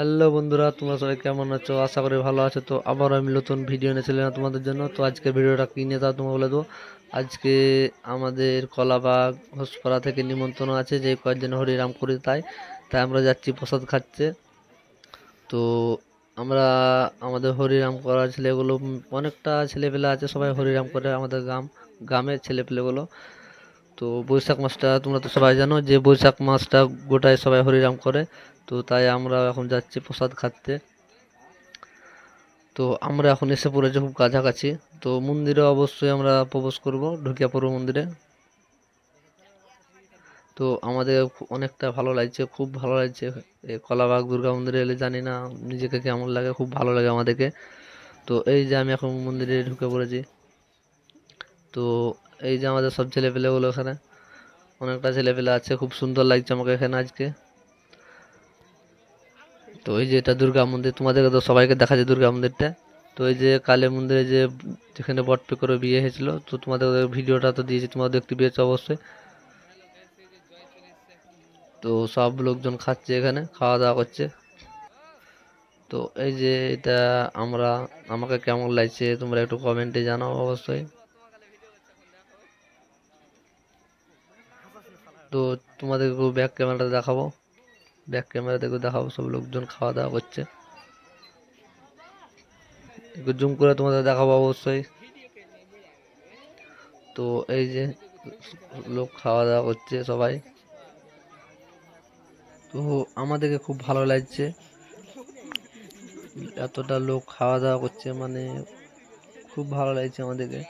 Hello বন্ধুরা, তোমরা সবাই কেমন আছো? আশা করি ভালো আছো। তো আবার আমি নতুন ভিডিও এনেছিলাম তোমাদের জন্য। তো আজকে ভিডিওটা কিনে তাও তোমাকে বলে দেবো। আজকে আমাদের কলাবাগ ঘোষপাড়া থেকে নিমন্ত্রণ আছে যে কয়েকজন হরিরাম করি তাই। তাই আমরা যাচ্ছি প্রসাদ খাচ্ছে। তো আমরা, আমাদের হরিরাম করার ছেলেগুলো, অনেকটা ছেলেপেলে আছে সবাই হরিরাম করে আমাদের গ্রাম, গ্রামের ছেলেপেলেগুলো। তো বৈশাখ মাসটা তোমরা তো সবাই জানো যে বৈশাখ মাসটা গোটায় সবাই হরিরাম করে। তো তাই আমরা এখন যাচ্ছি প্রসাদ খাতে তো আমরা এখন এসে পড়েছি খুব কাছাকাছি। তো মন্দিরে অবশ্যই আমরা প্রবেশ করব, ঢুকিয়া পড়ব মন্দিরে। তো আমাদের অনেকটা ভালো লাগছে, খুব ভালো লাগছে। কলাবাগ দুর্গা মন্দিরে এলে জানি না নিজেকে কেমন লাগে, খুব ভালো লাগে আমাদেরকে। তো এই যে আমি এখন মন্দিরে ঢুকে পড়েছি। তো এই যে আমাদের সব ছেলেপেলেগুলো এখানে অনেকটা ছেলেপেলে আছে, খুব সুন্দর লাগছে আমাকে এখানে আজকে। তো এই যে এটা দুর্গা মন্দির, তোমাদেরকে তো সবাইকে দেখা যায় দুর্গা মন্দিরটা। তো এই যে কালী মন্দিরে যে যেখানে বটপে করে বিয়ে হয়েছিল, তো তোমাদের ভিডিওটা তো দিয়েছি, তোমাদের দেখতে পেয়েছ অবশ্যই। তো সব লোকজন খাচ্ছে এখানে, খাওয়া দাওয়া করছে। তো এই যে এটা আমরা, আমাকে কেমন লাগছে তোমরা একটু কমেন্টে জানাও অবশ্যই। তো তোমাদেরকে ব্যাক ক্যামেরাটা দেখাবো। ব্যাক ক্যামেরা দেখে দেখাবো, সব লোকজন খাওয়া দাওয়া করছে। একটু জুম করে তোমাদের দেখাবো অবশ্যই। তো এই যে লোক খাওয়া দাওয়া করছে সবাই। তো আমাদেরকে খুব ভালো লাগছে। এতটা লোক খাওয়া দাওয়া করছে মানে খুব ভালো লাগছে আমাদেরকে।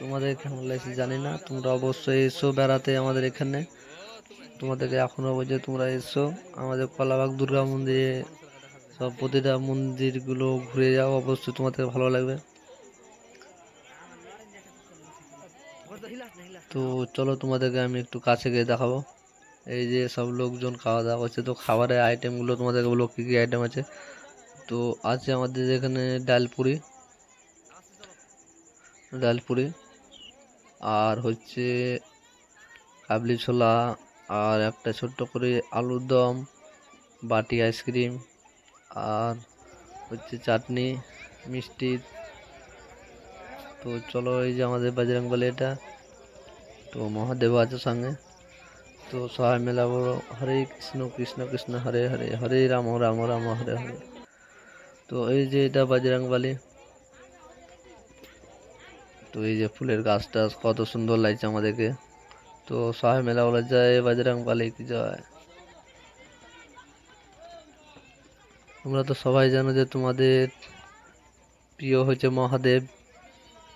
তোমাদের কেমন লাগছে জানি না। তোমরা অবশ্যই এসো বেড়াতে আমাদের এখানে। তোমাদেরকে এখনও বলছে তোমরা এসো। আমাদের কলাবাগ দুর্গা মন্দিরে সব প্রতিটা মন্দিরগুলো ঘুরে যাও, অবশ্যই তোমাদের ভালো লাগবে। তো চলো তোমাদেরকে আমি একটু কাছে গিয়ে দেখাবো। এই যে সব লোকজন খাওয়া দাওয়া করছে। তো খাবারের আইটেমগুলো তোমাদেরকে বলো কী কী আইটেম আছে? তো আছে আমাদের এখানে ডাল পুরি ডাল পুরি আর হচ্ছে কাবলি ছোলা আর একটা ছোট্ট করে আলুর দম, বাটি আইসক্রিম আর হচ্ছে চাটনি, মিষ্টি। তো চলো এই যে আমাদের বাজরংবলী এটা। তো মহাদেব আছে সঙ্গে। তো সবাই মেলা বলো, হরে কৃষ্ণ কৃষ্ণ কৃষ্ণ, হরে হরে হরে রাম রাম রাম, হরে হরে। তো এই যে এটা বাজরংবলী তো এই যে ফুলের গাছ টাছ কত সুন্দর লাগছে আমাদেরকে। তো সবাই মেলা বলে যায় বাজরং পালে কি যায় তোমরা তো সবাই জানো যে তোমাদের প্রিয় হচ্ছে মহাদেব।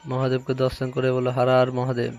মহাদেবকে দর্শন করে বলো, হারা আর মহাদেব।